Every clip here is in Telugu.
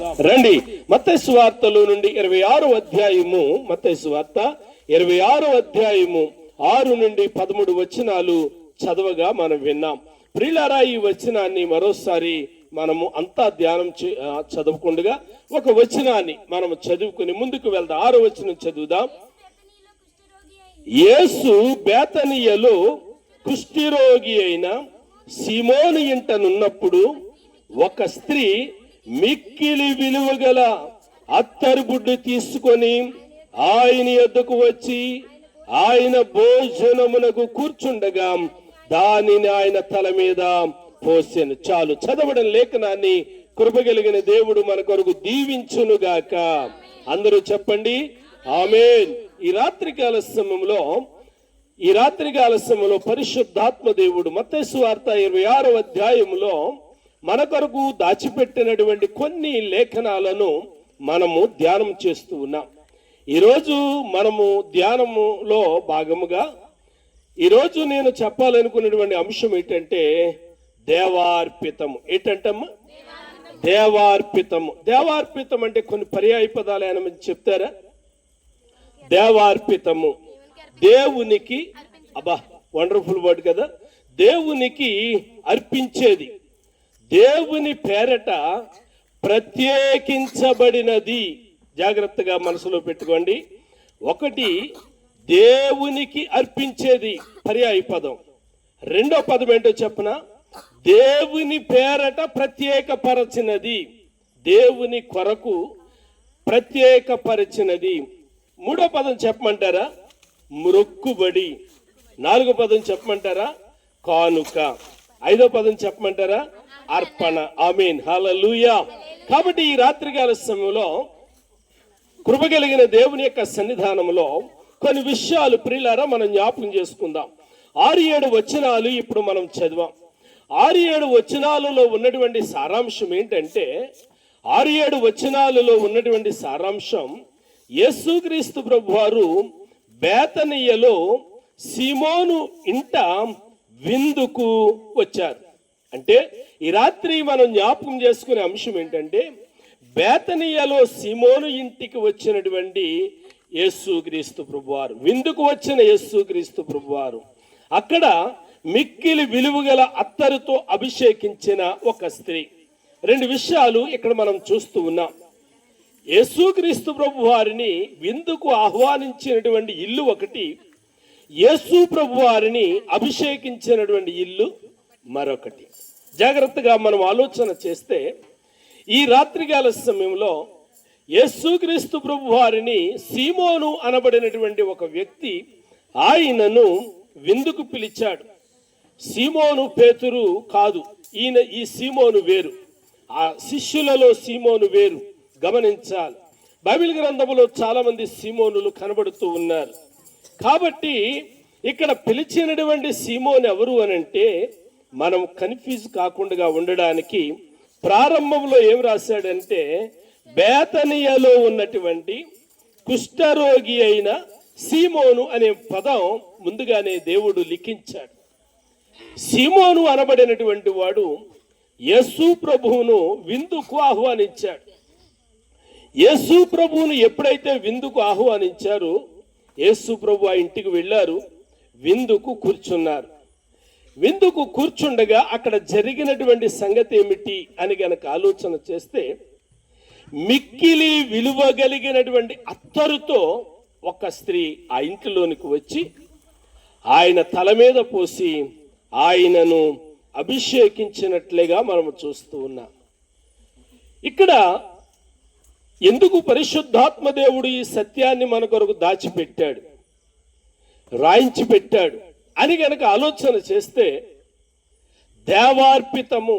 రండి. మత్తయి వార్తలో నుండి ఇరవై ఆరు అధ్యాయము మత్తయి వార్త ఇరవై ఆరు అధ్యాయము ఆరు నుండి పదమూడు వచనాలు చదవగా మనం విన్నాం. ప్రిలారా ఈ వచనాన్ని మరోసారి మనము అంతా ధ్యానం చదువుకుండగా ఒక వచనాన్ని మనం చదువుకుని ముందుకు వెళ్దాం. ఆరు వచనం చదువుదాం. యేసు బేతనీయలో కుష్ఠిరోగి అయిన సిమోని ఇంటనున్నప్పుడు ఒక స్త్రీ మిక్కిలి విలువగల అత్తరుబుడ్డు తీసుకొని ఆయన యొద్దకు వచ్చి ఆయన భోజనమునకు కూర్చుండగా దానిని ఆయన తల మీద పోసాను. చాలు చదవడం లేఖనాన్ని కృపగలిగిన దేవుడు మన కొరకు దీవించునుగాక. అందరూ చెప్పండి ఆమె ఈ రాత్రికాల సమయంలో ఈ రాత్రికాల సమయంలో పరిశుద్ధాత్మ దేవుడు మత్స్సు వార్త ఇరవై ఆరో అధ్యాయంలో మన కొరకు దాచిపెట్టినటువంటి కొన్ని లేఖనాలను మనము ధ్యానం చేస్తూ ఉన్నాం. ఈరోజు మనము ధ్యానములో భాగముగా ఈరోజు నేను చెప్పాలనుకున్నటువంటి అంశం ఏంటంటే దేవార్పితము. ఏంటంటమ్మా? దేవార్పితము. దేవార్పితం అంటే కొన్ని పర్యాయ పదాలు ఆయన చెప్తారా? దేవార్పితము. దేవునికి అబ్బా వండర్ఫుల్ వర్డ్ కదా. దేవునికి అర్పించేది. దేవుని పేరట ప్రత్యేకించబడినది. జాగ్రత్తగా మనసులో పెట్టుకోండి. ఒకటి దేవునికి అర్పించేది పర్యాయ పదం. రెండో పదం ఏంటో చెప్పన? దేవుని పేరట ప్రత్యేకపరచినది. దేవుని కొరకు ప్రత్యేకపరిచినది. మూడో పదం చెప్పమంటారా? మొక్కుబడి. నాలుగో పదం చెప్పమంటారా? కానుక. ఐదో పదం చెప్పమంటారా? అర్పణ. ఆమెన్. హలలుయా కాబట్టి ఈ రాత్రికాల సమయంలో కృప కలిగిన దేవుని యొక్క సన్నిధానంలో కొన్ని విషయాలు ప్రియులారా మనం జ్ఞాపకం చేసుకుందాం. ఆరు ఏడు వచనాలు ఇప్పుడు మనం చదివాం. ఆరు ఏడు వచనాలలో ఉన్నటువంటి సారాంశం ఏంటంటే ఆరు ఏడు వచనాలలో ఉన్నటువంటి సారాంశం యేసుక్రీస్తు ప్రభు వారు బేతనీయలో సిమోను ఇంట విందుకు వచ్చారు. అంటే ఈ రాత్రి మనం జ్ఞాపకం చేసుకునే అంశం ఏంటంటే బేతనీయలో సిమోను ఇంటికి వచ్చినటువంటి యేసుక్రీస్తు ప్రభువారు విందుకు వచ్చిన యేసుక్రీస్తు ప్రభువారు అక్కడ మిక్కిలి విలువగల అత్తరుతో అభిషేకించిన ఒక స్త్రీ. రెండు విషయాలు ఇక్కడ మనం చూస్తూ ఉన్నాం. యేసుక్రీస్తు ప్రభు వారిని విందుకు ఆహ్వానించినటువంటి ఇల్లు ఒకటి యేసు ప్రభు వారిని అభిషేకించినటువంటి ఇల్లు మరొకటి. జాగ్రత్తగా మనం ఆలోచన చేస్తే ఈ రాత్రికాల సమయంలో యేసుక్రీస్తు ప్రభు వారిని సీమోను అనబడినటువంటి ఒక వ్యక్తి ఆయనను విందుకు పిలిచాడు. సీమోను పేతురు కాదు ఈయన ఈ సీమోను వేరు. ఆ శిష్యులలో సీమోను వేరు. గమనించాలి. బైబిల్ గ్రంథంలో చాలామంది సీమోనులు కనబడుతూ ఉన్నారు. కాబట్టి ఇక్కడ పిలిచినటువంటి సీమోన్ ఎవరు అని అంటే మనం కన్ఫ్యూజ్ కాకుండా ఉండడానికి ప్రారంభంలో ఏం రాశాడంటే బేతనియలో ఉన్నటువంటి కుష్ఠరోగి అయిన సీమోను అనే పదం ముందుగానే దేవుడు లిఖించాడు. సీమోను అనబడినటువంటి వాడు యేసు ప్రభువును విందుకు ఆహ్వానించాడు. యేసు ప్రభువును ఎప్పుడైతే విందుకు ఆహ్వానించారో యేసు ప్రభు ఆ ఇంటికి వెళ్ళారు విందుకు కూర్చున్నారు. విందుకు కూర్చుండగా అక్కడ జరిగినటువంటి సంగతి ఏమిటి అని గనక ఆలోచన చేస్తే మిక్కిలి విలువగలిగినటువంటి అత్తరుతో ఒక స్త్రీ ఆ ఇంటిలోనికి వచ్చి ఆయన తల మీద పోసి ఆయనను అభిషేకించినట్లుగా మనం చూస్తూ ఉన్నాం. ఇక్కడ ఎందుకు పరిశుద్ధాత్మ దేవుడు ఈ సత్యాన్ని మన కొరకు దాచిపెట్టాడు? రాయించి పెట్టాడు. అని గనక ఆలోచన చేస్తే దేవార్పితము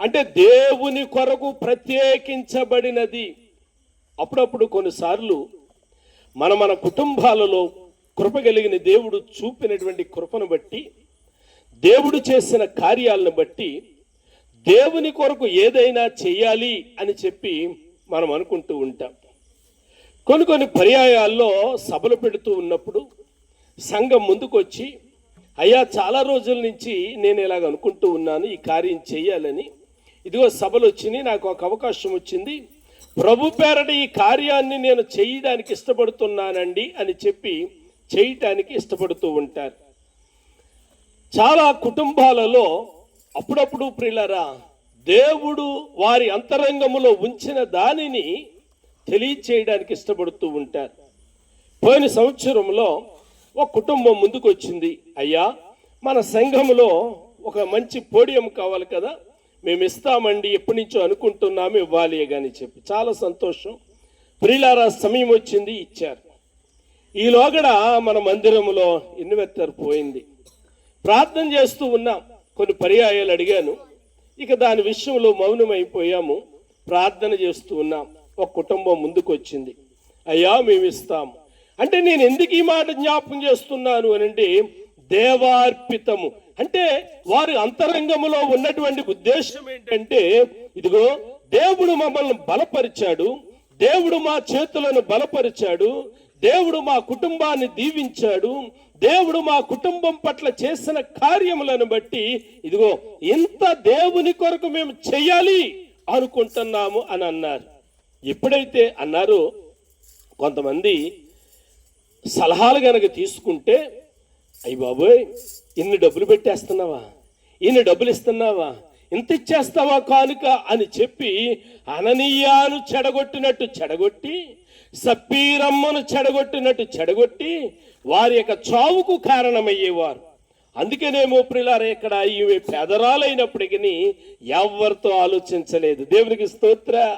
అంటే దేవుని కొరకు ప్రత్యేకించబడినది. అప్పుడప్పుడు కొన్నిసార్లు మన మన కుటుంబాలలో కృప కలిగిన దేవుడు చూపినటువంటి కృపను బట్టి దేవుడు చేసిన కార్యాలను బట్టి దేవుని కొరకు ఏదైనా చేయాలి అని చెప్పి మనం అనుకుంటూ ఉంటాం. కొన్ని కొన్ని పర్యాయాల్లో సభలు పెడుతూ ఉన్నప్పుడు సంఘం ముందుకొచ్చి అయ్యా చాలా రోజుల నుంచి నేను ఇలాగ అనుకుంటూ ఉన్నాను ఈ కార్యం చేయాలని. ఇదిగో సభలు వచ్చినాయి నాకు ఒక అవకాశం వచ్చింది. ప్రభు పేరట ఈ కార్యాన్ని నేను చేయడానికి ఇష్టపడుతున్నానండి అని చెప్పి చేయటానికి ఇష్టపడుతూ ఉంటారు. చాలా కుటుంబాలలో అప్పుడప్పుడు ప్రిలరా దేవుడు వారి అంతరంగములో ఉంచిన దానిని తెలియచేయడానికి ఇష్టపడుతూ ఉంటారు. పోయిన సంవత్సరంలో ఒక కుటుంబం ముందుకు వచ్చింది అయ్యా మన సంఘములో ఒక మంచి పోడియం కావాలి కదా. మేము ఇస్తామండి ఎప్పటి నుంచో అనుకుంటున్నాము ఇవ్వాలి అని చెప్పి. చాలా సంతోషం. ప్రిలారా సమయం వచ్చింది ఇచ్చారు. ఈ లోగడ మన మందిరంలో ఇన్వెత్తర్ పోయింది. ప్రార్థన చేస్తూ ఉన్నాం కొన్ని పర్యాయాలు అడిగాను. ఇక దాని విషయంలో మౌనమైపోయాము. ప్రార్థన చేస్తూ ఉన్నాం ఒక కుటుంబం ముందుకు వచ్చింది అయ్యా మేము ఇస్తాము. అంటే నేను ఎందుకు ఈ మాట జ్ఞాపకం చేస్తున్నాను అని అంటే దేవార్పితము. అంటే వారి అంతరంగములో ఉన్నటువంటి ఉద్దేశం ఏంటంటే ఇదిగో దేవుడు మమ్మల్ని బలపరిచాడు దేవుడు మా చేతులను బలపరిచాడు దేవుడు మా కుటుంబాన్ని దీవించాడు దేవుడు మా కుటుంబం పట్ల చేసిన కార్యములను బట్టి ఇదిగో ఇంత దేవుని కొరకు మేము చెయ్యాలి అనుకుంటున్నాము అని అన్నారు. ఎప్పుడైతే అన్నారో కొంతమంది సలహాలు గనక తీసుకుంటే అయ్యి బాబోయ్ ఇన్ని డబ్బులు పెట్టేస్తున్నావా? ఇన్ని డబ్బులు ఇస్తున్నావా? ఇంత ఇచ్చేస్తావా కానుక అని చెప్పి అననీయాను చెడగొట్టినట్టు చెడగొట్టి సప్పీరమ్మను చెడగొట్టినట్టు చెడగొట్టి వారి యొక్క చావుకు కారణమయ్యేవారు. అందుకనేమో ప్రిలార ఇక్కడ ఈమె పెదరాలైనప్పటికీ ఎవరితో ఆలోచించలేదు. దేవునికి స్తోత్ర.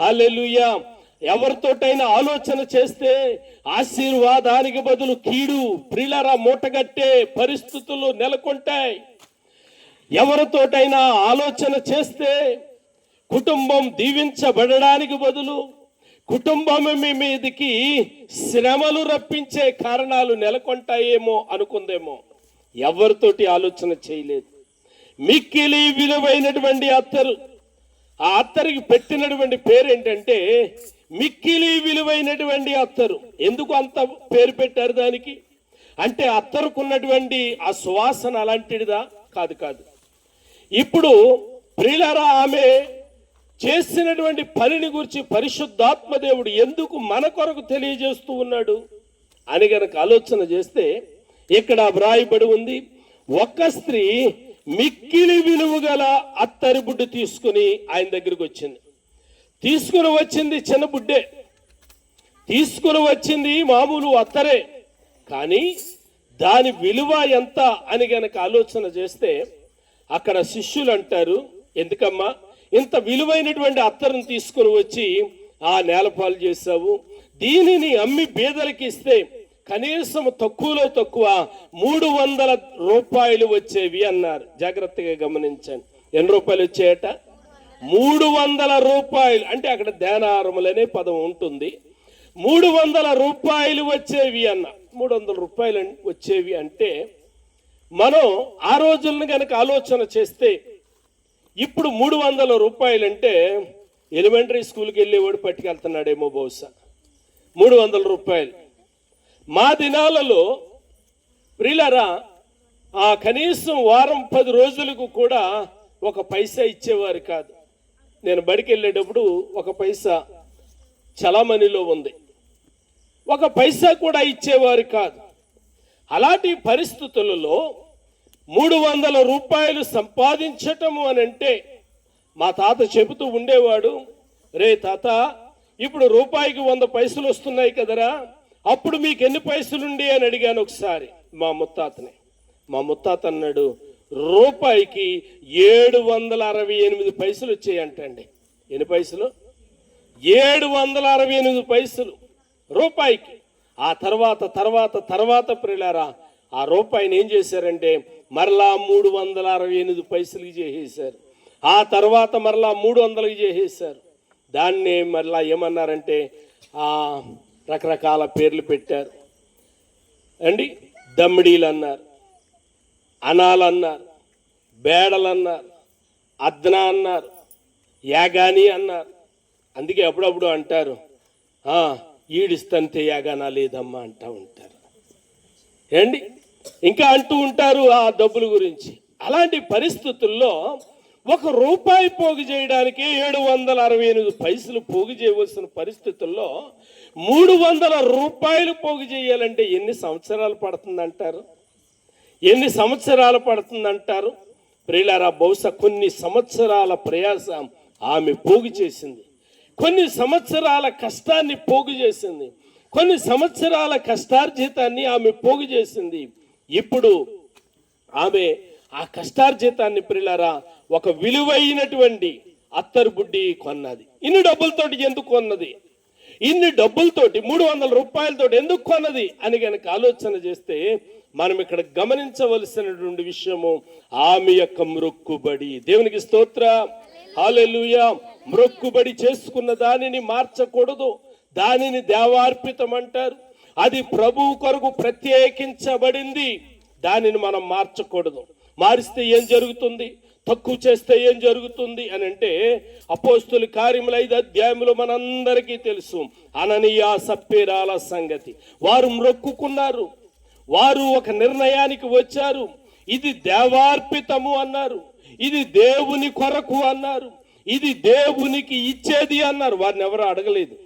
హల్లెలూయా. ఎవరితోటైనా ఆలోచన చేస్తే ఆశీర్వాదానికి బదులు కీడు ప్రిలర మూటగట్టే పరిస్థితులు నెలకొంటాయి. ఎవరితోటైనా ఆలోచన చేస్తే కుటుంబం దీవించబడడానికి బదులు కుటుంబం మీ మీదకి శ్రమలు రప్పించే కారణాలు నెలకొంటాయేమో అనుకుందేమో. ఎవరితోటి ఆలోచన చేయలేదు. మిక్కిలి విలువైనటువంటి అత్తరు ఆ అత్తరికి పెట్టినటువంటి పేరేంటంటే మిక్కిలి విలువైనటువంటి అత్తరు. ఎందుకు అంత పేరు పెట్టారు దానికి? అంటే అత్తరుకున్నటువంటి ఆ సువాసన అలాంటిదిదా? కాదు కాదు. ఇప్పుడు ప్రియులరా ఆమె చేసినటువంటి పనిని గురించి పరిశుద్ధాత్మ దేవుడు ఎందుకు మన కొరకు తెలియజేస్తూ ఉన్నాడు అని గనక ఆలోచన చేస్తే ఇక్కడ వ్రాయబడి ఉంది ఒక్క స్త్రీ మిక్కిలి విలువ గల అత్తరి బుడ్డు తీసుకుని ఆయన దగ్గరికి వచ్చింది. తీసుకుని వచ్చింది చిన్న బుడ్డే తీసుకుని వచ్చింది మామూలు అత్తరే. కానీ దాని విలువ ఎంత అని గనక ఆలోచన చేస్తే అక్కడ శిష్యులు అంటారు ఎందుకమ్మా ఇంత విలువైనటువంటి అత్తరును తీసుకుని వచ్చి ఆ నేలపాలు చేశావు. దీనిని అమ్మి బీదలకి ఇస్తే కనీసం తక్కువలో తక్కువ మూడు వందల రూపాయలు వచ్చేవి అన్నారు. జాగ్రత్తగా గమనించండి. ఎన్ని రూపాయలు వచ్చాయట? మూడు వందల రూపాయలు. అంటే అక్కడ ధ్యానారములనే పదం ఉంటుంది. మూడు వందల రూపాయలు వచ్చేవి అన్న. మూడు వందల రూపాయలు వచ్చేవి అంటే మనం ఆ రోజులను కనుక ఆలోచన చేస్తే ఇప్పుడు మూడు వందల రూపాయలు అంటే ఎలిమెంటరీ స్కూల్కి వెళ్ళేవాడు పట్టుకెళ్తున్నాడేమో బహుశా. మూడు వందల రూపాయలు. మా దినాలలో ప్రిలరా ఆ కనీసం వారం పది రోజులకు కూడా ఒక పైసా ఇచ్చేవారు కాదు. నేను బడికి వెళ్ళేటప్పుడు ఒక పైసా చలామణిలో ఉంది. ఒక పైసా కూడా ఇచ్చేవారు కాదు. అలాంటి పరిస్థితులలో మూడు వందల రూపాయలు సంపాదించటము అని అంటే మా తాత చెబుతూ ఉండేవాడు రే తాత ఇప్పుడు రూపాయికి వంద పైసలు వస్తున్నాయి కదరా అప్పుడు మీకు ఎన్ని పైసలుండి? అని అడిగాను ఒకసారి మా ముత్తాతని. మా ముత్తాత అన్నాడు రూపాయికి ఏడు వందల అరవై ఎనిమిది పైసలు వచ్చాయంటండి. ఎన్ని పైసలు? ఏడు వందల అరవై ఎనిమిది పైసలు రూపాయికి. ఆ తర్వాత తర్వాత తర్వాత ప్రిలారా ఆ రూపాయిని ఏం చేశారంటే మరలా మూడు వందల అరవై ఎనిమిది పైసలకి చేసేసారు ఆ తర్వాత మరలా మూడు వందలకి చేసేసారు దాన్ని మరలా ఏమన్నారంటే రకరకాల పేర్లు పెట్టారు. అండి దమ్మిడీలు అన్నారు అనాలన్నారు బేడలన్నారు అన్నారు అద్నా అన్నారు యాగాని అన్నారు. అందుకే అప్పుడప్పుడు అంటారు ఈడిస్తంతే యాగానా లేదమ్మా అంటూ ఉంటారు. ఏండి ఇంకా అంటూ ఉంటారు ఆ డబ్బుల గురించి. అలాంటి పరిస్థితుల్లో ఒక రూపాయి పోగు చేయడానికి ఏడు వందల అరవై ఎనిమిది పైసలు పోగు చేయవలసిన పరిస్థితుల్లో మూడు వందల రూపాయలు పోగు చేయాలంటే ఎన్ని సంవత్సరాలు పడుతుందంటారు? ఎన్ని సంవత్సరాలు పడుతుందంటారు? ప్రియులారా బహుశా కొన్ని సంవత్సరాల ప్రయాస ఆమె పోగు చేసింది. కొన్ని సంవత్సరాల కష్టాన్ని పోగు చేసింది. కొన్ని సంవత్సరాల కష్టార్జితాన్ని ఆమె పోగు చేసింది. ఇప్పుడు ఆమె ఆ కష్టార్జితాన్ని ప్రిలారా ఒక విలువైనటువంటి అత్తరు బుడ్డి కొన్నది. ఇన్ని డబ్బులతోటి ఎందుకు కొన్నది? ఇన్ని డబ్బులతోటి మూడు వందల రూపాయలతోటి ఎందుకు కొన్నది? అని కనుక ఆలోచన చేస్తే మనం ఇక్కడ గమనించవలసినటువంటి విషయము ఆమె యొక్క మ్రొక్కుబడి దేవునికి స్తోత్ర. హాలెలుయ మ్రొక్కుబడి చేసుకున్న దానిని మార్చకూడదు. దానిని దేవార్పితం అంటారు. అది ప్రభువు కొరకు ప్రత్యేకించబడింది. దానిని మనం మార్చకూడదు. మారిస్తే ఏం జరుగుతుంది? తక్కువ చేస్తే ఏం జరుగుతుంది? అని అంటే అపోస్తుల కార్యములు ఐదు అధ్యాయములు మనందరికీ తెలుసు. అననీయ సప్పేరాల సంగతి. వారు మ్రొక్కుకున్నారు వారు ఒక నిర్ణయానికి వచ్చారు. ఇది దేవార్పితము అన్నారు. ఇది దేవుని కొరకు అన్నారు. ఇది దేవునికి ఇచ్చేది అన్నారు. వారిని ఎవరు అడగలేదు.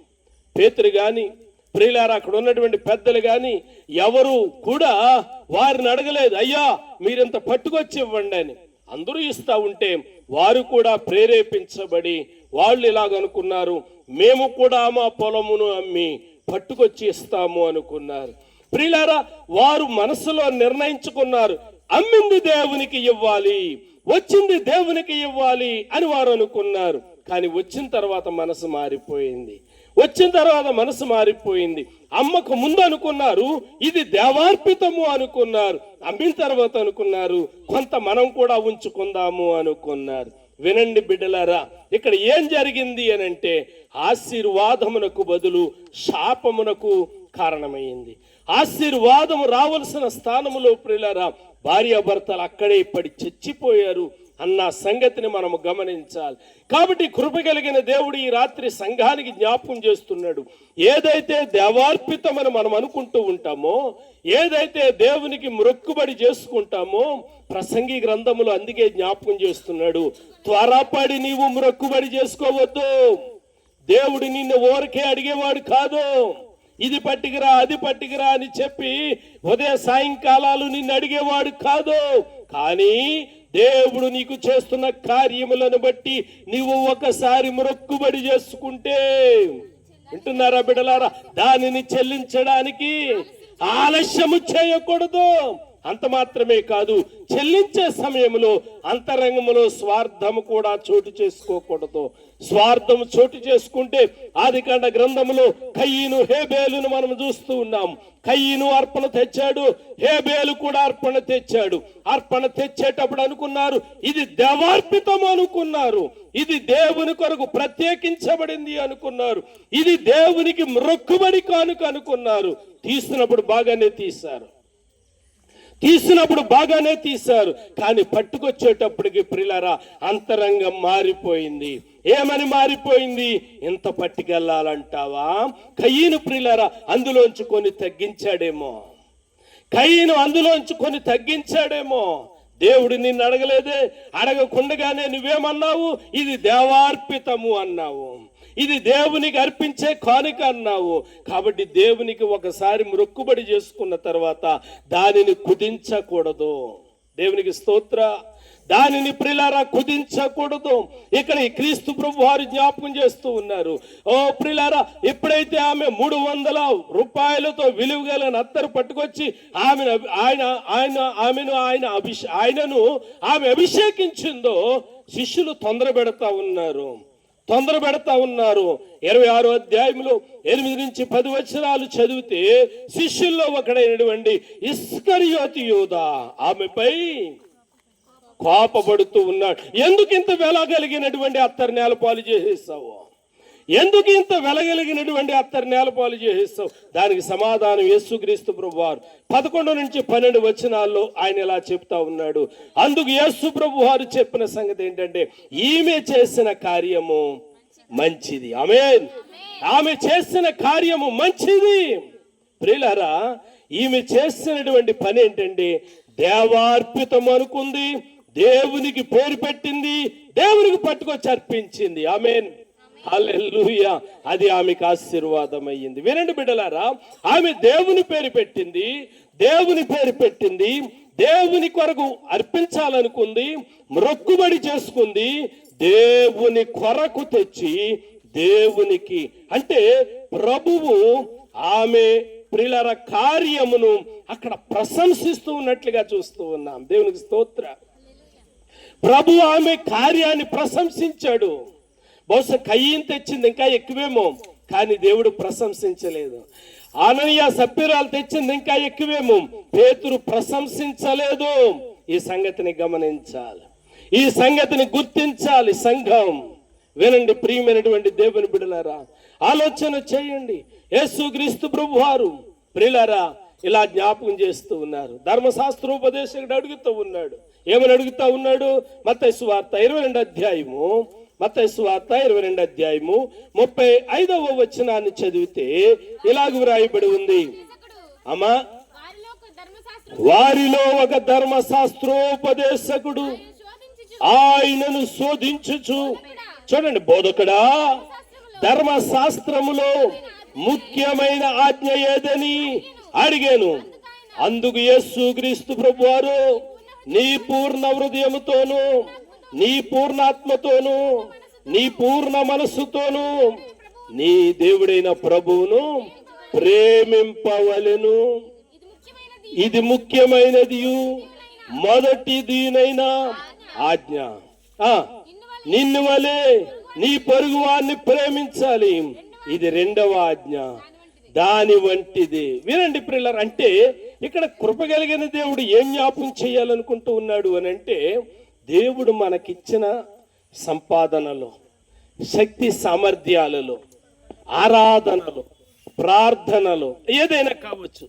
పేతురు కానీ ప్రియులారు అక్కడ ఉన్నటువంటి పెద్దలు కానీ ఎవరు కూడా వారిని అడగలేదు. అయ్యా మీరింత పట్టుకొచ్చి ఇవ్వండి అని. అందరూ ఇస్తా ఉంటే వారు కూడా ప్రేరేపించబడి వాళ్ళు ఇలాగనుకున్నారు మేము కూడా మా పొలమును అమ్మి పట్టుకొచ్చి ఇస్తాము అనుకున్నారు. ప్రిలరా వారు మనసులో నిర్ణయించుకున్నారు. అమ్మింది దేవునికి ఇవ్వాలి వచ్చింది దేవునికి ఇవ్వాలి అని వారు అనుకున్నారు. కానీ వచ్చిన తర్వాత మనసు మారిపోయింది. వచ్చిన తర్వాత మనసు మారిపోయింది. అమ్మకు ముందు అనుకున్నారు ఇది దేవార్పితము అనుకున్నారు. అమ్మిన తర్వాత అనుకున్నారు కొంత మనం కూడా ఉంచుకుందాము అనుకున్నారు. వినండి బిడ్డలారా ఇక్కడ ఏం జరిగింది అని అంటే ఆశీర్వాదమునకు బదులు శాపమునకు కారణమైంది. ఆశీర్వాదము రావలసిన స్థానములో ప్రియులారా భార్యాభర్తలు అక్కడే పడి చచ్చిపోయారు అన్న సంగతిని మనము గమనించాలి. కాబట్టి కృప కలిగిన దేవుడు ఈ రాత్రి సంఘానికి జ్ఞాపకం చేస్తున్నాడు. ఏదైతే దేవార్పితమని మనం అనుకుంటూ ఉంటామో ఏదైతే దేవునికి మొక్కుబడి చేసుకుంటామో ప్రసంగి గ్రంథములు అందుకే జ్ఞాపకం చేస్తున్నాడు. త్వరపడి నీవు మొక్కుబడి చేసుకోవద్దు. దేవుడు నిన్ను ఓరికే అడిగేవాడు కాదు. ఇది పట్టికిరా అది పట్టికిరా అని చెప్పి ఉదయ సాయంకాలాలు నిన్ను అడిగేవాడు కాదు. కానీ దేవుడు నీకు చేస్తున్న కార్యములను బట్టి నీవు ఒకసారి మొక్కుబడి చేసుకుంటే వింటున్నారా బిడలారా దానిని చెల్లించడానికి ఆలస్యము చేయకూడదు. అంత మాత్రమే కాదు చెల్లించే సమయంలో అంతరంగములో స్వార్థం కూడా చోటు చేసుకోకూడదు. స్వార్థం చోటు చేసుకుంటే ఆదికాండ గ్రంథములో కయ్యను హేబేలును మనం చూస్తూ ఉన్నాం. కయ్యను అర్పణ తెచ్చాడు హేబేలు కూడా అర్పణ తెచ్చాడు. అర్పణ తెచ్చేటప్పుడు అనుకున్నారు ఇది దేవార్పితం అనుకున్నారు. ఇది దేవుని కొరకు ప్రత్యేకించబడింది అనుకున్నారు. ఇది దేవునికి మొక్కుబడి కానుక అనుకున్నారు. తీసినప్పుడు బాగానే తీశారు. తీసినప్పుడు బాగానే తీశారు కానీ పట్టుకొచ్చేటప్పటికి ప్రిలరా అంతరంగం మారిపోయింది. ఏమని మారిపోయింది? ఇంత పట్టుకెళ్ళాలంటావా? కయ్యను ప్రిలరా అందులోంచి కొని తగ్గించాడేమో. కయ్యను అందులోంచి కొని తగ్గించాడేమో. దేవుడు నిన్ను అడగలేదే అడగకుండగానే నువ్వేమన్నావు? ఇది దేవార్పితము అన్నావు. ఇది దేవునికి అర్పించే కానుక అన్నావు. కాబట్టి దేవునికి ఒకసారి మొక్కుబడి చేసుకున్న తర్వాత దానిని కుదించకూడదు. దేవునికి స్తోత్ర. దానిని ప్రిలారా కుదించకూడదు. ఇక్కడ ఈ క్రీస్తు ప్రభు వారు జ్ఞాపకం చేస్తూ ఉన్నారు. ఓ ప్రిలారా ఎప్పుడైతే ఆమె మూడు వందల రూపాయలతో విలువగల నత్తరు పట్టుకొచ్చి ఆమెను ఆయన ఆయన ఆమెను ఆయన అభిషే ఆయనను ఆమె అభిషేకించిందో శిష్యులు తొందర పెడతా ఉన్నారు. తొందర పెడతా ఉన్నారు. ఇరవై ఆరో అధ్యాయంలో ఎనిమిది నుంచి పది వచనాలు చదివితే శిష్యుల్లో ఒకడైనటువంటి ఇస్కరియోతి యోధ ఆమెపై కోపపడుతూ ఉన్నాడు. ఎందుకు ఇంత వెలగలిగినటువంటి అత్తరు నేలపాలు చేసేస్తావు ఎందుకు ఇంత వెలగలిగినటువంటి అత్తరు నేలపాలు చేసేస్తావు దానికి సమాధానం యేసుక్రీస్తు ప్రభు వారు పదకొండు నుంచి పన్నెండు వచనాల్లో ఆయన ఇలా చెప్తా ఉన్నాడు. అందుకు యేసు ప్రభు వారు చెప్పిన సంగతి ఏంటంటే ఈమె చేసిన కార్యము మంచిది. ఆమె ఆమె చేసిన కార్యము మంచిది. ప్రిలరా ఈమె చేసినటువంటి పని ఏంటంటే దేవార్పితం అనుకుంది దేవునికి పేరు పెట్టింది దేవునికి పట్టుకొచ్చి అర్పించింది. ఆమెన్. అల్లెలుయ అది ఆమెకు ఆశీర్వాదం అయ్యింది వినండి బిడ్డలారా ఆమె దేవుని పేరు పెట్టింది దేవుని పేరు పెట్టింది దేవుని కొరకు అర్పించాలనుకుంది మొక్కుబడి చేసుకుంది దేవుని కొరకు తెచ్చి దేవునికి. అంటే ప్రభువు ఆమె ప్రిలర కార్యమును అక్కడ ప్రశంసిస్తూ ఉన్నట్లుగా చూస్తూ ఉన్నాం. దేవునికి స్తోత్ర. ప్రభు ఆమె కార్యాన్ని ప్రశంసించాడు. బహుశా కయ్యం తెచ్చింది ఇంకా ఎక్కువేమో కానీ దేవుడు ప్రశంసించలేదు. ఆననీయ సభ్యురాలు తెచ్చింది ఇంకా ఎక్కువేమో పేతురు ప్రశంసించలేదు. ఈ సంగతిని గమనించాలి. ఈ సంగతిని గుర్తించాలి సంఘం. వినండి ప్రియమైనటువంటి దేవుని బిడలారా ఆలోచన చేయండి. యేసుక్రీస్తు ప్రభు వారు ప్రియులారా ఇలా జ్ఞాపకం చేస్తూ ఉన్నారు. ధర్మశాస్త్రోపదేశకుడు అడుగుతూ ఉన్నాడు. ఏమని అడుగుతా ఉన్నాడు? మత సువార్త ఇరవై రెండు అధ్యాయము మత్తయి ఇరవై రెండు అధ్యాయము ముప్పై ఐదవ వచనాన్ని చదివితే ఇలాగ వ్రాయబడి ఉంది. అమ్మా వారిలో ఒక ధర్మశాస్త్రోపదేశకుడు ఆయనను శోధించుచు. చూడండి బోధకుడా ధర్మశాస్త్రములో ముఖ్యమైన ఆజ్ఞ ఏదని అడిగాను. అందుకు యేసు క్రీస్తు ప్రభు వారు నీ పూర్ణ హృదయముతోను నీ పూర్ణాత్మతోను నీ పూర్ణ మనస్సుతోను నీ దేవుడైన ప్రభువును ప్రేమింపవలెను. ఇది ముఖ్యమైనది మొదటి దీనైన ఆజ్ఞ. ఆ, నిన్ను వలే నీ పరుగు వారిని ప్రేమించాలి. ఇది రెండవ ఆజ్ఞ. దాని వంటిది. వినండి ప్రిల్లర్ అంటే ఇక్కడ కృప కలిగిన దేవుడు ఏం జ్ఞాపం చేయాలనుకుంటూ ఉన్నాడు అని అంటే దేవుడు మనకిచ్చిన సంపాదనలో శక్తి సామర్థ్యాలలో ఆరాధనలో ప్రార్థనలో ఏదైనా కావచ్చు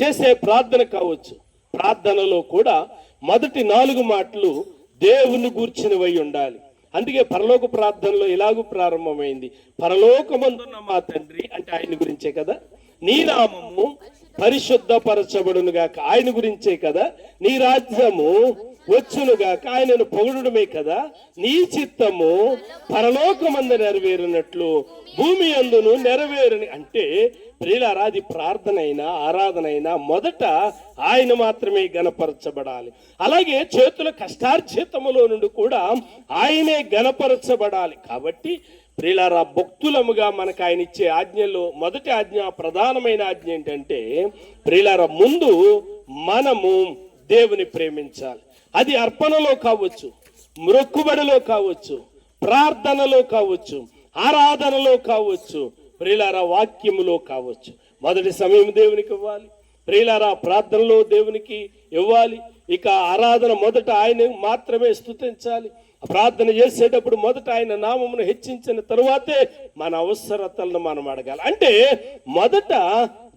చేసే ప్రార్థన కావచ్చు ప్రార్థనలో కూడా మొదటి నాలుగు మాటలు దేవుని గూర్చినవై ఉండాలి. అందుకే పరలోక ప్రార్థనలో ఇలాగూ ప్రారంభమైంది? పరలోకమందున్న మా తండ్రి అంటే ఆయన గురించే కదా? నీ నామము పరిశుద్ధపరచబడును ఆయన గురించే కదా? నీ రాజ్యము వచ్చునుగా. ఆయనను పొగడమే కదా. నీ చిత్తము పరలోకమందు నెరవేరినట్లు భూమి అందును నెరవేరని. అంటే ప్రియులారాది ప్రార్థన అయినా ఆరాధన అయినా మొదట ఆయన మాత్రమే గనపరచబడాలి అలాగే చేతుల కష్టార్జితములో నుండి కూడా ఆయనే గనపరచబడాలి కాబట్టి ప్రియులారా భక్తులముగా మనకు ఆయన ఇచ్చే ఆజ్ఞలో మొదటి ఆజ్ఞ ప్రధానమైన ఆజ్ఞ ఏంటంటే ప్రియులారా ముందు మనము దేవుని ప్రేమించాలి. అది అర్పణలో కావచ్చు మొక్కుబడిలో కావచ్చు ప్రార్థనలో కావచ్చు ఆరాధనలో కావచ్చు ప్రియులారా వాక్యములో కావచ్చు. మొదటి సమయం దేవునికి ఇవ్వాలి ప్రియులారా ప్రార్థనలో దేవునికి ఇవ్వాలి. ఇక ఆరాధన మొదట ఆయన మాత్రమే స్తుతించాలి. ప్రార్థన చేసేటప్పుడు మొదట ఆయన నామమును హెచ్చించిన తరువాతే మన అవసరతలను మనం అడగాలి. అంటే మొదట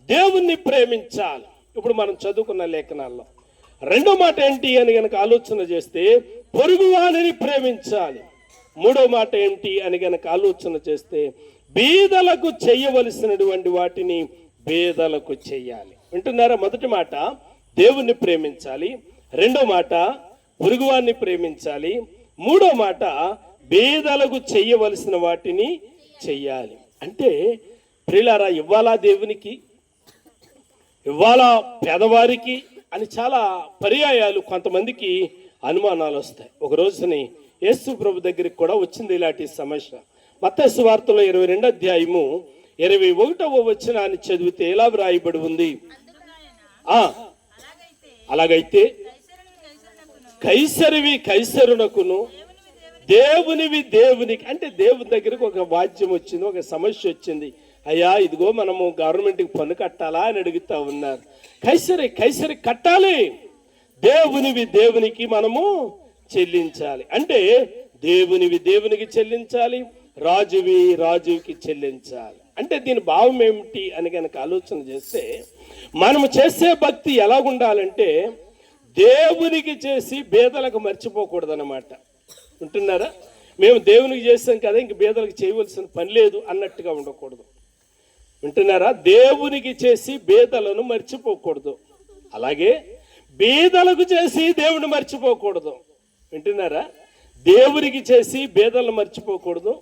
దేవుణ్ణి ప్రేమించాలి. ఇప్పుడు మనం చదువుకున్న లేఖనాల్లో రెండో మాట ఏంటి అని గనక ఆలోచన చేస్తే పొరుగువానిని ప్రేమించాలి. మూడో మాట ఏంటి అని గనక ఆలోచన చేస్తే బీదలకు చేయవలసినటువంటి వాటిని బీదలకు చెయ్యాలి వింటున్నారా మొదటి మాట? దేవుణ్ణి ప్రేమించాలి. రెండో మాట పొరుగువాన్ని ప్రేమించాలి. మూడో మాట బీదలకు చేయవలసిన వాటిని చెయ్యాలి అంటే ప్రియులారా ఇవ్వాలా దేవునికి? ఇవ్వాలా పేదవారికి? అని చాలా పర్యాయాలు కొంతమందికి అనుమానాలు వస్తాయి. ఒక రోజుని యేసు ప్రభు దగ్గరికి కూడా వచ్చింది ఇలాంటి సమస్య. మత్స్సు వార్తలో ఇరవై రెండు అధ్యాయము ఇరవై ఒకటవ వచనాన్ని చదివితే ఎలా వ్రాయబడి ఉంది? ఆ అలాగైతే కైసరివి కైసరునకును దేవునివి దేవునికి అంటే దేవుని దగ్గరకు ఒక వాద్యం వచ్చింది ఒక సమస్య వచ్చింది. అయ్యా ఇదిగో మనము గవర్నమెంట్కి పన్ను కట్టాలా అని అడుగుతా ఉన్నారు. కైసరి కైసరి కట్టాలి. దేవునివి దేవునికి మనము చెల్లించాలి. అంటే దేవునివి దేవునికి చెల్లించాలి రాజువి రాజుకి చెల్లించాలి. అంటే దీని భావం ఏమిటి అని కనుక ఆలోచన చేస్తే మనము చేసే భక్తి ఎలా ఉండాలంటే దేవునికి చేసి బేదలకు మర్చిపోకూడదు అనమాట ఉంటున్నారా? మేము దేవునికి చేస్తాం కదా ఇంక బేదలకు చేయవలసిన పని లేదు అన్నట్టుగా ఉండకూడదు. వింటున్నారా? దేవునికి చేసి బేదలను మర్చిపోకూడదు. అలాగే బేదలకు చేసి దేవుని మర్చిపోకూడదు. వింటున్నారా? దేవునికి చేసి బేదలను మర్చిపోకూడదు.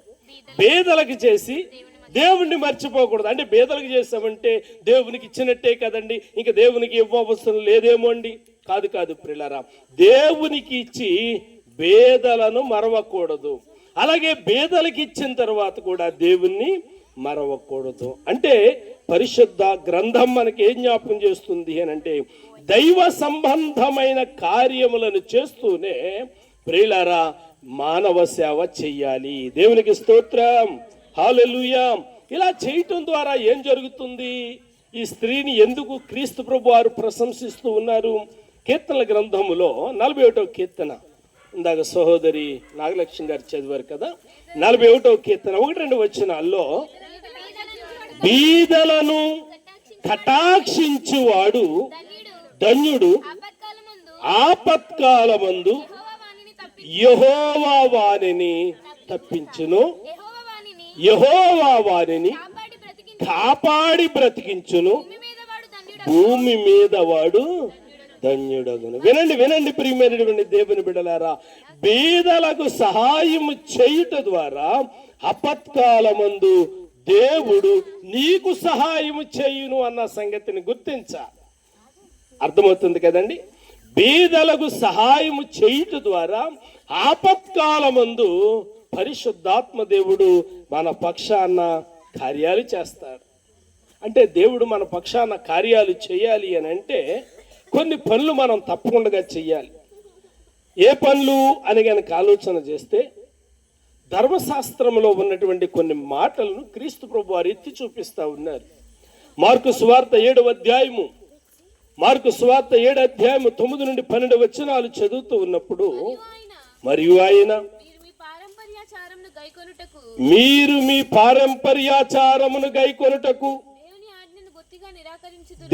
బేదలకు చేసి దేవుణ్ణి మర్చిపోకూడదు. అంటే బేదలకు చేసామంటే దేవునికి ఇచ్చినట్టే కదండి. ఇంకా దేవునికి ఇవ్వవసరం లేదేమో అండి. కాదు కాదు ప్రిలరా. దేవునికి ఇచ్చి బేదలను మరవకూడదు. అలాగే బేదలకి ఇచ్చిన తర్వాత కూడా దేవుణ్ణి మరవకూడదు. అంటే పరిశుద్ధ గ్రంథం మనకి ఏం జ్ఞాపకం చేస్తుంది అని అంటే దైవ సంబంధమైన కార్యములను చేస్తూనే ప్రియులారా మానవ సేవ చెయ్యాలి. దేవునికి స్తోత్రం. హాలెలుయా ఇలా చేయటం ద్వారా ఏం జరుగుతుంది? ఈ స్త్రీని ఎందుకు క్రీస్తు ప్రభు వారు ప్రశంసిస్తూ ఉన్నారు? కీర్తనల గ్రంథములో నలభై ఒకటో కీర్తన. ఇందాక సహోదరి నాగలక్ష్మి గారు చదివారు కదా నలభై ఒకటో కీర్తన ఒకటి రెండు వచ్చినాల్లో బీదలను కటాక్షించువాడు ధన్యుడు ధన్యుడు ఆపత్కాలమందు వానిని యహోవా వారిని తప్పించును. యహోవా వారిని కాపాడి బ్రతికించును. భూమి మీద వాడు ధన్యుడగును. వినండి వినండి ప్రియమైనటువంటి దేవుని బిడలారా బీదలకు సహాయం చేయుట ద్వారా అపత్కాలమందు దేవుడు నీకు సహాయం చేయును అన్న సంగతిని గుర్తించాలి అర్థమవుతుంది కదండి? బీదలకు సహాయం చేయుట ద్వారా ఆపత్కాలమందు పరిశుద్ధాత్మ దేవుడు మన పక్షాన కార్యాలు చేస్తాడు. అంటే దేవుడు మన పక్షాన కార్యాలు చేయాలి అని అంటే కొన్ని పనులు మనం తప్పకుండా చేయాలి ఏ పనులు అని కనుక ఆలోచన చేస్తే ధర్మశాస్త్రంలో ఉన్నటువంటి కొన్ని మాటలను క్రీస్తు ప్రభు వారు ఎత్తి చూపిస్తా ఉన్నారు. మార్కు సువార్త ఏడవ అధ్యాయము మార్కు సువార్త ఏడు అధ్యాయము తొమ్మిది నుండి పన్నెండు వచనాలు చదువుతూ ఉన్నప్పుడు మరియు ఆయన మీరు మీ పారంపర్యాచారమును గైకొనుటకు మీరు మీ పారంపర్యాచారమును గైకొనుటకు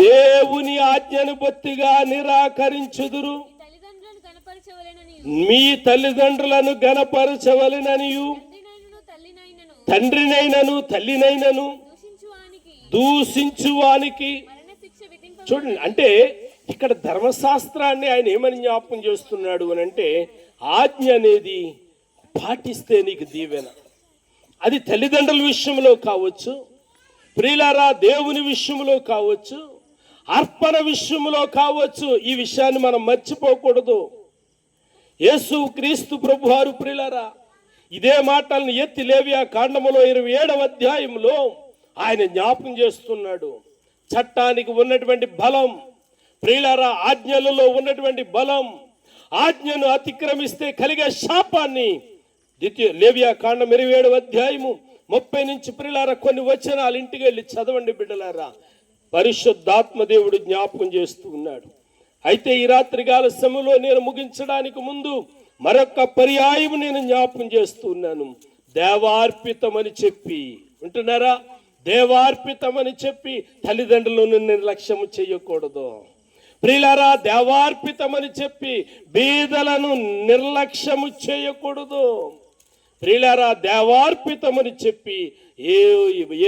దేవుని ఆజ్ఞను బొత్తిగా నిరాకరించుదురు. మీ తల్లిదండ్రులను గనపరచవలెననియు తండ్రినైనను తల్లినైనను. దూషించువానికి. చూడండి అంటే ఇక్కడ ధర్మశాస్త్రాన్ని ఆయన ఏమని జ్ఞాపకం చేస్తున్నాడు అని అంటే ఆజ్ఞ అనేది పాటిస్తే నీకు దీవెన. అది తల్లిదండ్రుల విషయంలో కావచ్చు ప్రియులారా దేవుని విషయంలో కావచ్చు అర్పణ విషయంలో కావచ్చు ఈ విషయాన్ని మనం మర్చిపోకూడదు. యేసు క్రీస్తు ప్రభువారు ప్రియులారా ఇదే మాటలను ఎత్తి లేవి ఆ కాండములో ఇరవై ఏడవ అధ్యాయంలో ఆయన జ్ఞాపకం చేస్తున్నాడు. చట్టానికి ఉన్నటువంటి బలం ప్రియులారా ఆజ్ఞలలో ఉన్నటువంటి బలం ఆజ్ఞను అతిక్రమిస్తే కలిగే శాపాన్ని ద్వితీయ లేవియా కాండం ఇరవై ఏడవ అధ్యాయము ముప్పై నుంచి ప్రిలారా కొన్ని వచనాలు ఇంటికి వెళ్ళి చదవండి బిడ్డలారా. పరిశుద్ధాత్మ దేవుడు జ్ఞాపకం చేస్తూ ఉన్నాడు. అయితే ఈ రాత్రి కాల సమయంలో నేను ముగించడానికి ముందు మరొక పర్యాయం నేను జ్ఞాపకం చేస్తూ ఉన్నాను. దేవార్పితమని చెప్పి. వింటున్నారా? దేవార్పితమని చెప్పి తల్లిదండ్రులను నిర్లక్ష్యం చేయకూడదు. ప్రియులారా దేవార్పితమని చెప్పి బీదలను నిర్లక్ష్యము చేయకూడదు. ప్రియులారా దేవార్పితమని చెప్పి ఏ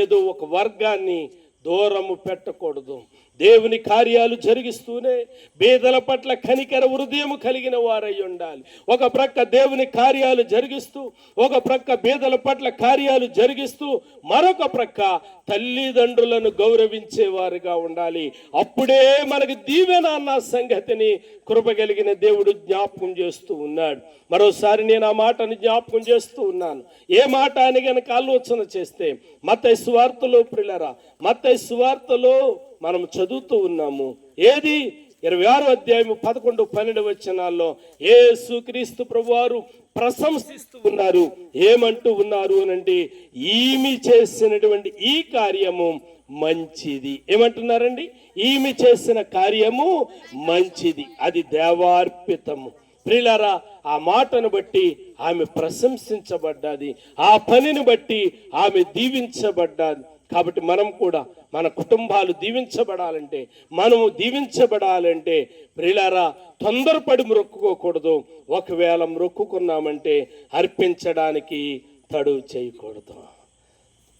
ఏదో ఒక వర్గాన్ని దూరము పెట్టకూడదు. దేవుని కార్యాలు జరిగిస్తూనే బేదల పట్ల కనికర హృదయం కలిగిన వారై ఉండాలి. ఒక ప్రక్క దేవుని కార్యాలు జరిగిస్తూ ఒక ప్రక్క బీదల పట్ల కార్యాలు జరిగిస్తూ మరొక ప్రక్క తల్లిదండ్రులను గౌరవించేవారుగా ఉండాలి. అప్పుడే మనకి దీవెన అన్న సంగతిని కృపగలిగిన దేవుడు జ్ఞాపకం చేస్తూ ఉన్నాడు. మరోసారి నేను ఆ మాటను జ్ఞాపకం చేస్తూ ఉన్నాను. ఏ మాట అని గనక ఆలోచన చేస్తే మత స్వార్థలో ప్రిలరా మత స్వార్థలో మనం చదువుతూ ఉన్నాము. ఏది? ఇరవై ఆరు అధ్యాయము పదకొండు పన్నెండు వచనాల్లో యేసు క్రీస్తు ప్రభువారు ప్రశంసిస్తూ ఉన్నారు. ఏమంటూ ఉన్నారు అనండి? ఈమె చేసినటువంటి ఈ కార్యము మంచిది. ఏమంటున్నారండి? ఈమె చేసిన కార్యము మంచిది. అది దేవార్పితము. ప్రిలరా ఆ మాటను బట్టి ఆమె ప్రశంసించబడ్డది. ఆ పనిని బట్టి ఆమె దీవించబడ్డాది. కాబట్టి మనం కూడా మన కుటుంబాలు దీవించబడాలంటే మనము దీవించబడాలంటే ప్రిలారా తొందరపడి మొక్కుకోకూడదు. ఒకవేళ మొక్కుకున్నామంటే అర్పించడానికి తడువు చేయకూడదు.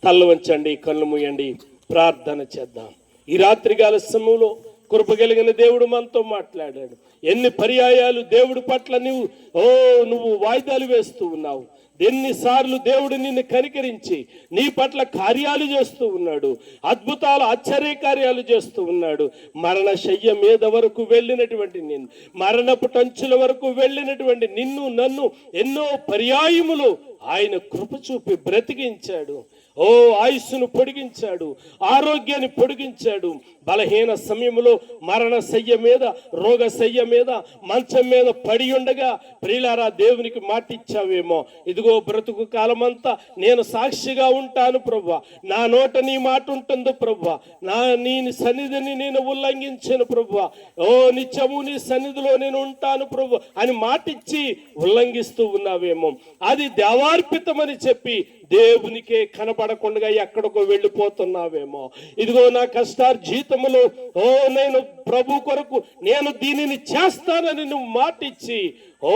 తల్లవంచండి కళ్ళు మూయండి ప్రార్థన చేద్దాం. ఈ రాత్రికాల సమయంలో కృపగలిగిన దేవుడు మనతో మాట్లాడాడు. ఎన్ని పర్యాయాలు దేవుడి పట్ల నువ్వు ఓ నువ్వు వాయిదాలు వేస్తూ ఉన్నావు. ఎన్నిసార్లు దేవుడు నిన్ను కనికరించి నీ పట్ల కార్యాలు చేస్తూ ఉన్నాడు అద్భుతాలు ఆశ్చర్య కార్యాలు చేస్తూ ఉన్నాడు. మరణ శయ్య మీద వరకు వెళ్ళినటువంటి నిన్ను మరణపు టంచుల వరకు వెళ్ళినటువంటి నిన్ను నన్ను ఎన్నో పర్యాయములు ఆయన కృప చూపి బ్రతికించాడు. ఓ ఆయుస్సును పొడిగించాడు. ఆరోగ్యాన్ని పొడిగించాడు. బలహీన సమయంలో మరణ శయ్య మీద రోగ శయ్య మీద మంచం మీద పడి ఉండగా ప్రియులారా దేవునికి మాటిచ్చావేమో. ఇదిగో బ్రతుకు కాలమంతా నేను సాక్షిగా ఉంటాను ప్రభు నా నోట నీ మాట ఉంటుంది ప్రభు నా నీ సన్నిధిని నేను ఉల్లంఘించాను ప్రభు ఓ నిత్యము నీ సన్నిధిలో నేను ఉంటాను ప్రభు అని మాటిచ్చి ఉల్లంఘిస్తూ ఉన్నావేమో. అది దేవా అర్పితమని చెప్పి దేవునికే కనపడకుండా ఎక్కడికో వెళ్ళిపోతున్నావేమో. ఇదిగో నా కష్టార్జీతములో ఓ నేను ప్రభు కొరకు నేను దీనిని చేస్తానని నువ్వు మాటిచ్చి ఓ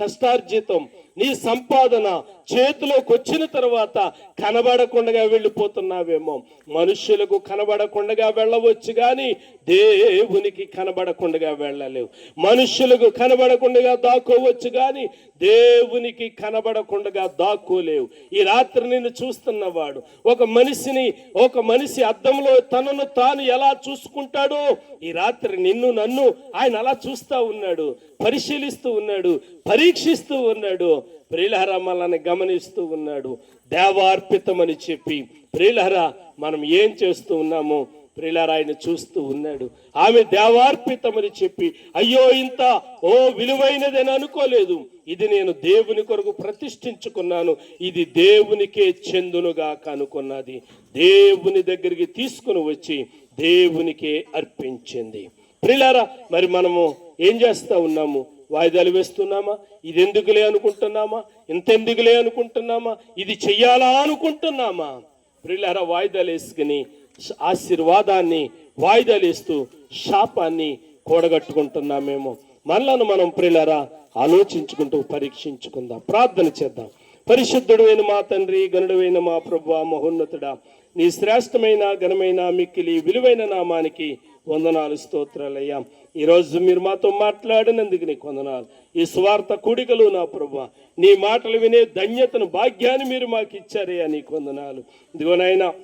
కష్టార్జితం నీ సంపాదన చేతిలోకి వచ్చిన తర్వాత కనబడకుండా వెళ్ళిపోతున్నావేమో. మనుషులకు కనబడకుండా వెళ్ళవచ్చు కానీ దేవునికి కనబడకుండా వెళ్ళలేవు. మనుషులకు కనబడకుండా దాక్కోవచ్చు కానీ దేవునికి కనబడకుండా దాక్కోలేవు. ఈ రాత్రి నిన్ను చూస్తున్నవాడు ఒక మనిషిని ఒక మనిషి అద్దంలో తనను తాను ఎలా చూసుకుంటాడో ఈ రాత్రి నిన్ను నన్ను ఆయన అలా చూస్తా ఉన్నాడు. పరిశీలిస్తూ ఉన్నాడు పరీక్షిస్తూ ఉన్నాడు ప్రియులహర మనల్ని గమనిస్తూ ఉన్నాడు దేవార్పితమని చెప్పి ప్రియులహర మనం ఏం చేస్తూ ఉన్నామో ప్రియులహర ఆయన చూస్తూ ఉన్నాడు. ఆమె దేవార్పితమని చెప్పి అయ్యో ఇంత ఓ విలువైనదని అనుకోలేదు. ఇది నేను దేవుని కొరకు ప్రతిష్ఠించుకున్నాను. ఇది దేవునికే చెందునుగా కనుకున్నది దేవుని దగ్గరికి తీసుకుని వచ్చి దేవునికే అర్పించింది. ప్రిలారా మరి మనము ఏం చేస్తా ఉన్నాము? వాయిదాలు వేస్తున్నామా? ఇది ఎందుకులే అనుకుంటున్నామా? ఇంతెందుకులే అనుకుంటున్నామా? ఇది చెయ్యాలా అనుకుంటున్నామా? ప్రియులారా వాయిదాలు వేసుకుని ఆశీర్వాదాన్ని వాయిదాలు వేస్తూ శాపాన్ని కూడగట్టుకుంటున్నామేమో మనలను మనం ప్రియులారా ఆలోచించుకుంటూ పరీక్షించుకుందాం. ప్రార్థన చేద్దాం. పరిశుద్ధుడైన మా తండ్రి గనుడైన మా ప్రభు మహోన్నతుడా నీ శ్రేష్టమైన ఘనమైన మిక్కిలి విలువైన నామానికి వందనాలు స్తోత్రాలయ్యా. ఈరోజు మీరు మాతో మాట్లాడినందుకు నీకు వందనాలు. ఈ స్వార్థ కూడికలు నా ప్రభు నీ మాటలు వినే ధన్యతను భాగ్యాన్ని మీరు మాకు ఇచ్చారయ్యా నీకు వందనాలు. ఇదిగోనైనా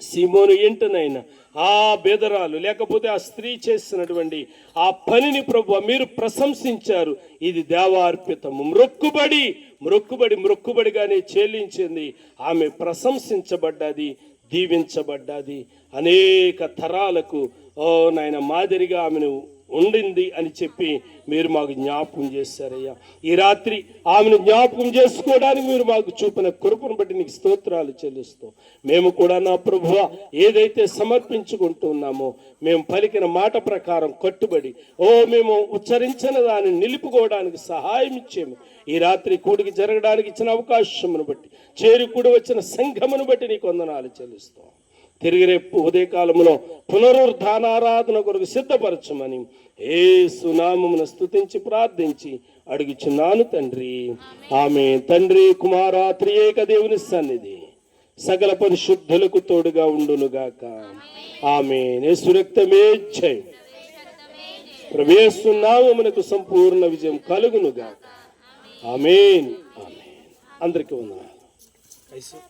సీమోను ఏంటనైనా ఆ బేదరాలు లేకపోతే ఆ స్త్రీ చేసినటువంటి ఆ పనిని ప్రభు మీరు ప్రశంసించారు. ఇది దేవార్పితము. మ్రొక్కుబడి మ్రొక్కుబడి మ్రొక్కుబడిగానే చెల్లించింది. ఆమె ప్రశంసించబడ్డది దీవించబడ్డది. అనేక తరాలకు ఓ నాయన మాదిరిగా ఆమెను ఉండింది అని చెప్పి మీరు మాకు జ్ఞాపకం చేశారయ్యా. ఈ రాత్రి ఆమెను జ్ఞాపకం చేసుకోవడానికి మీరు మాకు చూపిన కృపను బట్టి నీకు స్తోత్రాలు చెల్లిస్తాం మేము కూడా నా ప్రభువ ఏదైతే సమర్పించుకుంటున్నామో మేము పలికిన మాట ప్రకారం కట్టుబడి ఓ మేము ఉచ్చరించిన దాన్ని నిలుపుకోవడానికి సహాయం ఇచ్చేము. ఈ రాత్రి కూడికి జరగడానికి ఇచ్చిన అవకాశమును బట్టి చేరుకుడి వచ్చిన సంఘమును బట్టి నీకు వందనాలు చెల్లిస్తాం తిరిగి రేపు ఉదయకాలంలో పునరుద్ధానారాధన కొరకు సిద్ధపరచమని ఏ సునామమును స్థుతించి ప్రార్థించి అడుగుచున్నాను తండ్రి. ఆమె తండ్రి కుమార త్రియేక దేవుని సన్నిధి. సకల పరిశుద్ధులకు తోడుగా ఉండునుగాక. ఆమె సురక్తమే జై. ప్రవేశున్నామమునకు సంపూర్ణ విజయం కలుగునుగాక. ఆమెన్. ఆమెన్. అందరికీ వందనాలు.